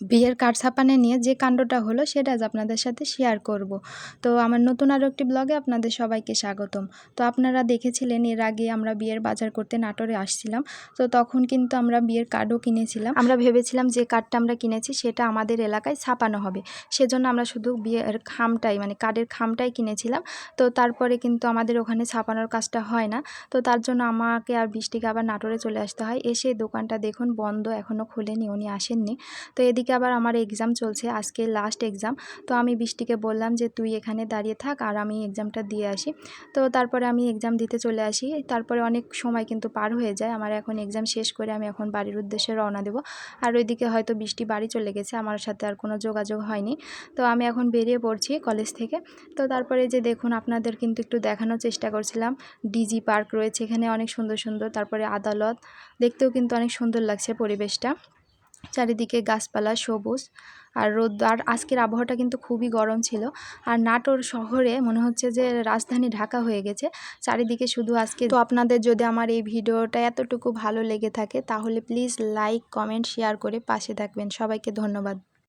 বিয়ের কার্ড ছাপানে নিয়ে যে কাণ্ডটা হলো সেটা আজ আপনাদের সাথে শেয়ার করব। তো আমার নতুন আরও একটি ব্লগে আপনাদের সবাইকে স্বাগতম। তো আপনারা দেখেছিলেন এর আগে আমরা বিয়ের বাজার করতে নাটোরে আসছিলাম, তো তখন কিন্তু আমরা বিয়ের কার্ডও কিনেছিলাম। আমরা ভেবেছিলাম যে কার্ডটা আমরা কিনেছি সেটা আমাদের এলাকায় ছাপানো হবে। সেজন্য আমরা শুধু বিয়ের খামটাই মানে কার্ডের খামটাই কিনেছিলাম। তো তারপরে কিন্তু আমাদের ওখানে ছাপানোর কাজটা হয় না। তো তার জন্য আমাকে আর বৃষ্টিকে আবার নাটোরে চলে আসতে হয়। এসে দোকানটা দেখুন, বন্ধ এখনও খোলেনি, উনি আসেননি। তো এদিকে আবার আমার এক্সাম চলছে, আজকে লাস্ট এক্সাম তো আমি বৃষ্টিকে বললাম যে, তুই এখানে দাঁড়িয়ে থাক আর আমি এক্সামটা দিয়ে আসি। তো তারপরে আমি এক্সাম দিতে চলে আসি। তারপরে অনেক সময় কিন্তু পার হয়ে যায়। আমার এখন এক্সাম শেষ করে আমি এখন বাড়ির উদ্দেশ্যে রওনা দেব। আর ওইদিকে হয়তো বৃষ্টি বাড়ি চলে গেছে, আমার সাথে আর কোনো যোগাযোগ হয়নি। তো আমি এখন বেরিয়ে পড়ছি কলেজ থেকে। তো তারপরে যে দেখুন, আপনাদের কিন্তু একটু দেখানোর চেষ্টা করছিলাম। ডিজি পার্ক রয়েছে এখানে অনেক সুন্দর সুন্দর। তারপরে আদালত। দেখতেও কিন্তু অনেক সুন্দর লাগছে পরিবেশটা। চারিদিকে গাছপালা সবুজ আর রোদ, আর আজকের আবহাওয়াটা কিন্তু খুবই গরম ছিল। আর নাটোর শহরে মনে হচ্ছে যে রাজধানী ঢাকা হয়ে গেছে। চারিদিকে শুধু আজকে তো আপনাদের যদি আমার এই ভিডিওটা এতটুকু ভালো লেগে থাকে, তাহলে প্লিজ লাইক কমেন্ট শেয়ার করে পাশে থাকবেন। সবাইকে ধন্যবাদ।